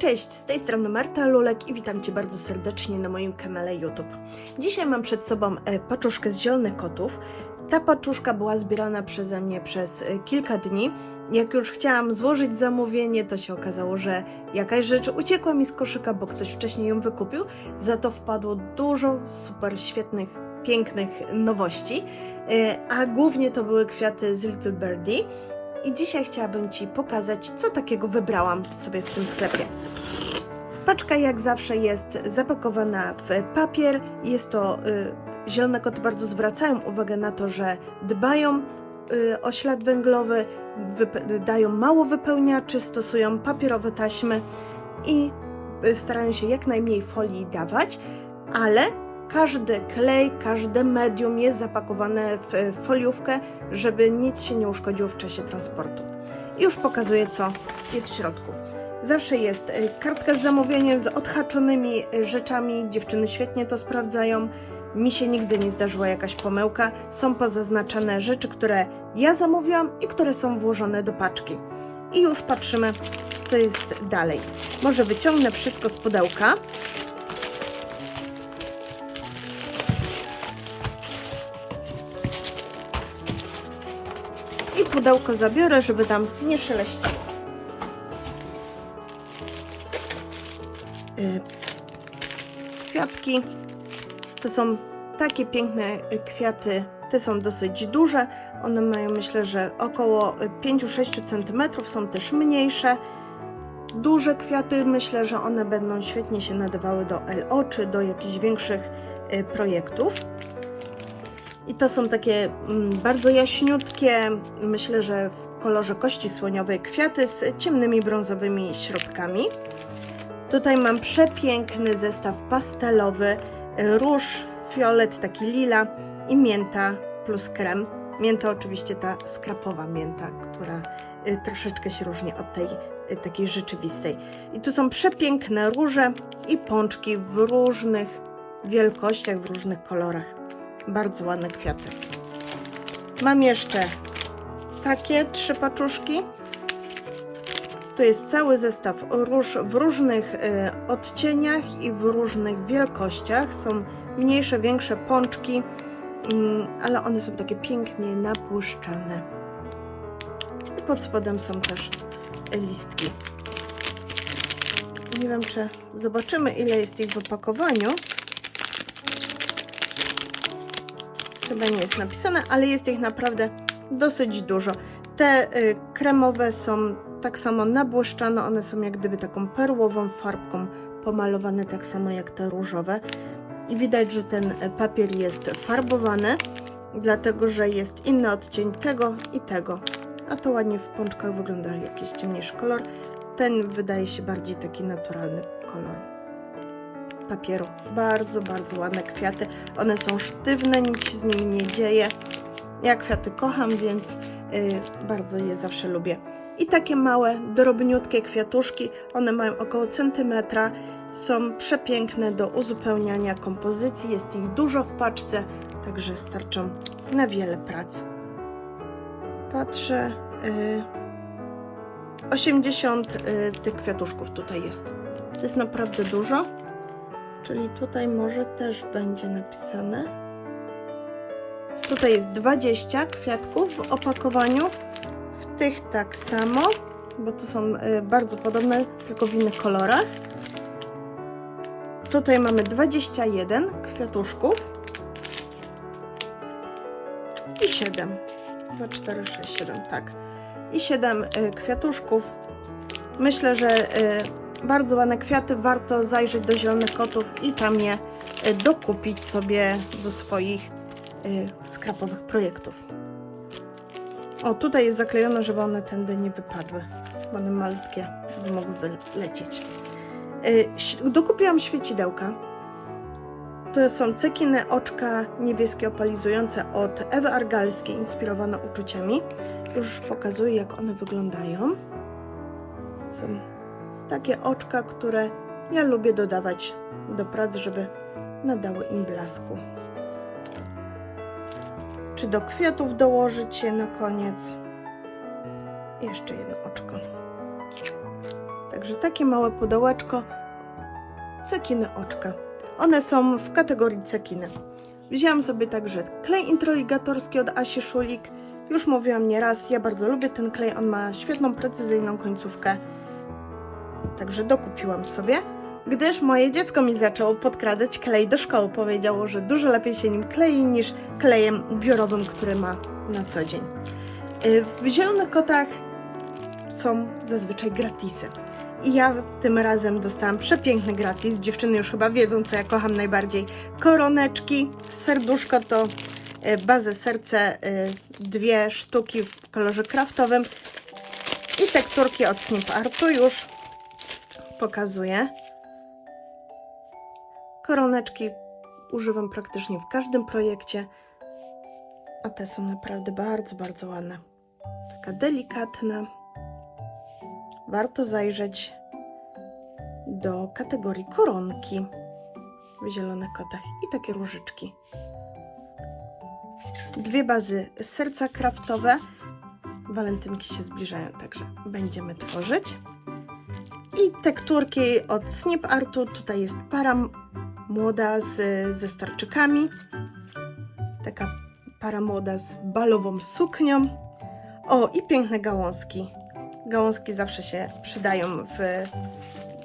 Cześć, z tej strony Marta Lulek i witam Cię bardzo serdecznie na moim kanale YouTube. Dzisiaj mam przed sobą e, paczuszkę z zielonych kotów. Ta paczuszka była zbierana przeze mnie przez e, kilka dni. Jak już chciałam złożyć zamówienie, to się okazało, że jakaś rzecz uciekła mi z koszyka, bo ktoś wcześniej ją wykupił. Za to wpadło dużo super świetnych, pięknych nowości. E, A głównie to były kwiaty z Little Birdie. I dzisiaj chciałabym Ci pokazać, co takiego wybrałam sobie w tym sklepie. Paczka jak zawsze jest zapakowana w papier. Jest to y, zielone koty bardzo zwracają uwagę na to, że dbają y, o ślad węglowy, dają mało wypełniaczy, stosują papierowe taśmy i y, starają się jak najmniej folii dawać, ale każdy klej, każde medium jest zapakowane w y, foliówkę, żeby nic się nie uszkodziło w czasie transportu. I już pokazuję, co jest w środku. Zawsze jest y, kartka z zamówieniem z odhaczonymi y, rzeczami. Dziewczyny świetnie to sprawdzają. Mi się nigdy nie zdarzyła jakaś pomyłka. Są pozaznaczane rzeczy, które ja zamówiłam i które są włożone do paczki. I już patrzymy, co jest dalej. Może wyciągnę wszystko z pudełka. I pudełko zabiorę, żeby tam nie szeleściło. Y, Kwiatki to są takie piękne y, kwiaty. Te są dosyć duże. One mają myślę, że około 5-6 cm. Są też mniejsze. Duże kwiaty, myślę, że one będą świetnie się nadawały do LO czy do jakichś większych y, projektów. I to są takie mm, bardzo jaśniutkie, myślę, że w kolorze kości słoniowej kwiaty z ciemnymi brązowymi środkami. Tutaj mam przepiękny zestaw pastelowy, róż, fiolet, taki lila i mięta plus krem. Mięta oczywiście ta skrapowa mięta, która y, troszeczkę się różni od tej y, takiej rzeczywistej. I tu są przepiękne róże i pączki w różnych wielkościach, w różnych kolorach. Bardzo ładne kwiaty. Mam jeszcze takie trzy paczuszki. Tu jest cały zestaw róż w różnych y, odcieniach i w różnych wielkościach. Są mniejsze, większe pączki, mm, ale one są takie pięknie napłyszczane. I pod spodem są też listki. Nie wiem, czy zobaczymy, ile jest ich w opakowaniu. Chyba nie jest napisane, ale jest ich naprawdę dosyć dużo. Te y, kremowe są tak samo nabłyszczane, one są jak gdyby taką perłową farbką pomalowane, tak samo jak te różowe. I widać, że ten y, papier jest farbowany, dlatego że jest inny odcień tego i tego. A to ładnie w pączkach wygląda jakiś ciemniejszy kolor. Ten wydaje się bardziej taki naturalny kolor papieru. Bardzo, bardzo ładne kwiaty. One są sztywne, nic się z nimi nie dzieje. Ja kwiaty kocham, więc y, bardzo je zawsze lubię. I takie małe, drobniutkie kwiatuszki, one mają około centymetra. Są przepiękne do uzupełniania kompozycji. Jest ich dużo w paczce, także starczą na wiele prac. Patrzę. Y, 80 y, tych kwiatuszków tutaj jest. To jest naprawdę dużo. Czyli tutaj może też będzie napisane. Tutaj jest 20 kwiatków w opakowaniu. W tych tak samo, bo to są y, bardzo podobne, tylko w innych kolorach. Tutaj mamy 21 kwiatuszków. I 7. 2, 4, 6, 7, tak. I 7 y, kwiatuszków. Myślę, że y, bardzo ładne kwiaty, warto zajrzeć do zielonych kotów i tam je y, dokupić sobie do swoich y, skrapowych projektów. O, tutaj jest zaklejone, żeby one tędy nie wypadły, bo one malutkie, żeby mogły wylecieć. Ś- Dokupiłam świecidełka. To są cekiny oczka niebieskie opalizujące od Ewy Argalskiej, inspirowane uczuciami. Już pokazuję, jak one wyglądają. Są takie oczka, które ja lubię dodawać do prac, żeby nadały im blasku. Czy do kwiatów dołożyć je na koniec? Jeszcze jedno oczko. Także takie małe pudełeczko, cekiny oczka. One są w kategorii cekiny. Wzięłam sobie także klej introligatorski od Asi Szulik. Już mówiłam nieraz, ja bardzo lubię ten klej, on ma świetną, precyzyjną końcówkę. Także dokupiłam sobie, gdyż moje dziecko mi zaczęło podkradać klej do szkoły. Powiedziało, że dużo lepiej się nim klei niż klejem biurowym, który ma na co dzień. Y, W Zielonych Kotach są zazwyczaj gratisy. I ja tym razem dostałam przepiękny gratis. Dziewczyny już chyba wiedzą, co ja kocham najbardziej. Koroneczki, serduszko to y, bazę serce, y, dwie sztuki w kolorze kraftowym i tekturki od Snip Artu już pokazuję. Koroneczki używam praktycznie w każdym projekcie, a te są naprawdę bardzo, bardzo ładne. Taka delikatna. Warto zajrzeć do kategorii koronki w zielonych kotach i takie różyczki. Dwie bazy serca kraftowe. Walentynki się zbliżają, także będziemy tworzyć. Tekturki od Snip Artu. Tutaj jest para młoda z, ze starczykami. Taka para młoda z balową suknią. O, i piękne gałązki. Gałązki zawsze się przydają w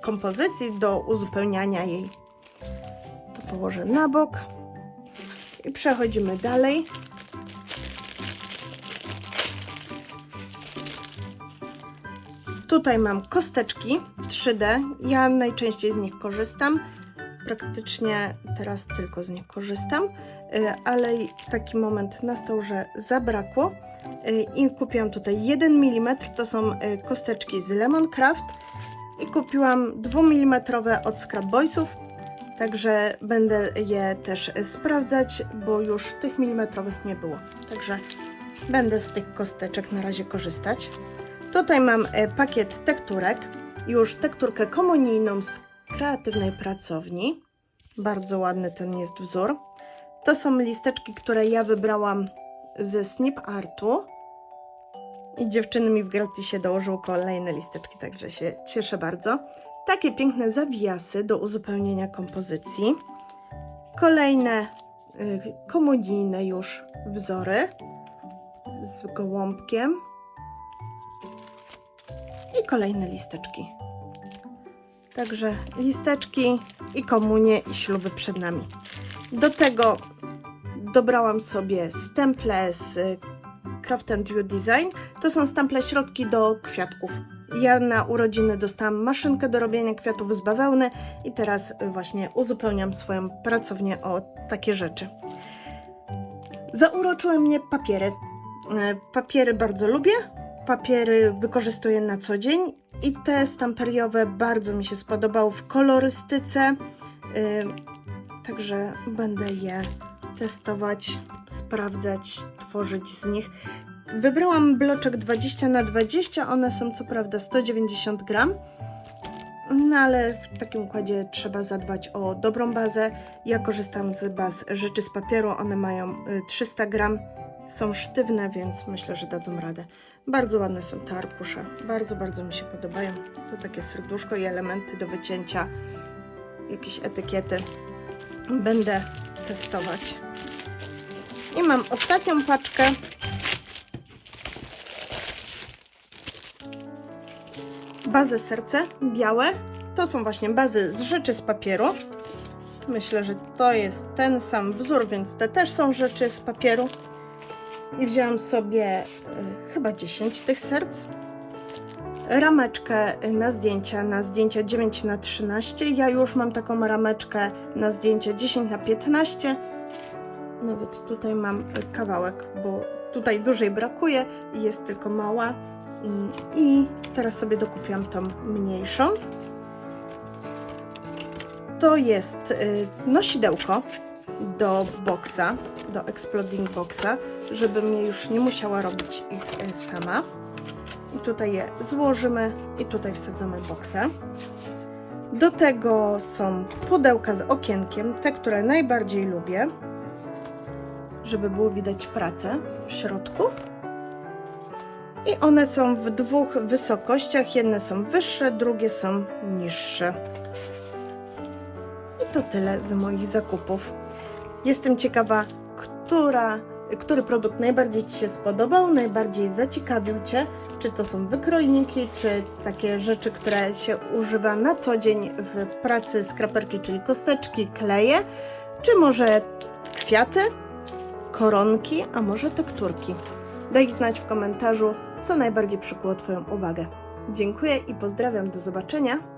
kompozycji do uzupełniania jej. To położę na bok. I przechodzimy dalej. Tutaj mam kosteczki 3D. Ja najczęściej z nich korzystam. Praktycznie teraz tylko z nich korzystam, y, ale taki moment nastał, że zabrakło y, i kupiłam tutaj 1 mm. To są y, kosteczki z Lemoncraft i kupiłam 2 mm od Scrap Boysów. Także będę je też sprawdzać, bo już tych milimetrowych nie było. Także będę z tych kosteczek na razie korzystać. Tutaj mam pakiet tekturek, już tekturkę komunijną z kreatywnej pracowni. Bardzo ładny ten jest wzór. To są listeczki, które ja wybrałam ze Snip Artu. I dziewczyny mi w gratisie dołożyły kolejne listeczki, także się cieszę bardzo. Takie piękne zawiasy do uzupełnienia kompozycji. Kolejne y, komunijne już wzory z gołąbkiem i kolejne listeczki. Także listeczki i komunie i śluby przed nami. Do tego dobrałam sobie stemple z y, Craft and You Design. To są stemple środki do kwiatków. Ja na urodziny dostałam maszynkę do robienia kwiatów z bawełny i teraz właśnie uzupełniam swoją pracownię o takie rzeczy. Zauroczyły mnie papiery. E, Papiery bardzo lubię, papiery wykorzystuję na co dzień i te stamperiowe bardzo mi się spodobały w kolorystyce, y, także będę je testować, sprawdzać, tworzyć z nich. Wybrałam bloczek 20 na 20 one są co prawda 190 gram, no ale w takim układzie trzeba zadbać o dobrą bazę. Ja korzystam z baz rzeczy z papieru, one mają y, 300 gram, są sztywne, więc myślę, że dadzą radę. Bardzo ładne są te arkusze, bardzo, bardzo mi się podobają. To takie serduszko i elementy do wycięcia, jakieś etykiety. Będę testować. I mam ostatnią paczkę. Bazę serce, białe. To są właśnie bazy z rzeczy z papieru. Myślę, że to jest ten sam wzór, więc te też są rzeczy z papieru. I wzięłam sobie y, chyba 10 tych serc. Rameczkę na zdjęcia, na zdjęcia 9 na 13. Ja już mam taką rameczkę na zdjęcia 10 na 15. Nawet tutaj mam kawałek, bo tutaj dłużej brakuje jest tylko mała. I teraz sobie dokupiłam tą mniejszą. To jest y, nosidełko do boksa, do Exploding Boxa, żebym je już nie musiała robić ich e, sama. I tutaj je złożymy i tutaj wsadzamy boksę. Do tego są pudełka z okienkiem, te, które najbardziej lubię, żeby było widać pracę w środku. I one są w dwóch wysokościach. Jedne są wyższe, drugie są niższe. I to tyle z moich zakupów. Jestem ciekawa, która, który produkt najbardziej Ci się spodobał, najbardziej zaciekawił Cię. Czy to są wykrojniki, czy takie rzeczy, które się używa na co dzień w pracy skraperki, czyli kosteczki, kleje, czy może kwiaty, koronki, a może tekturki. Daj znać w komentarzu, co najbardziej przykuło Twoją uwagę. Dziękuję i pozdrawiam. Do zobaczenia.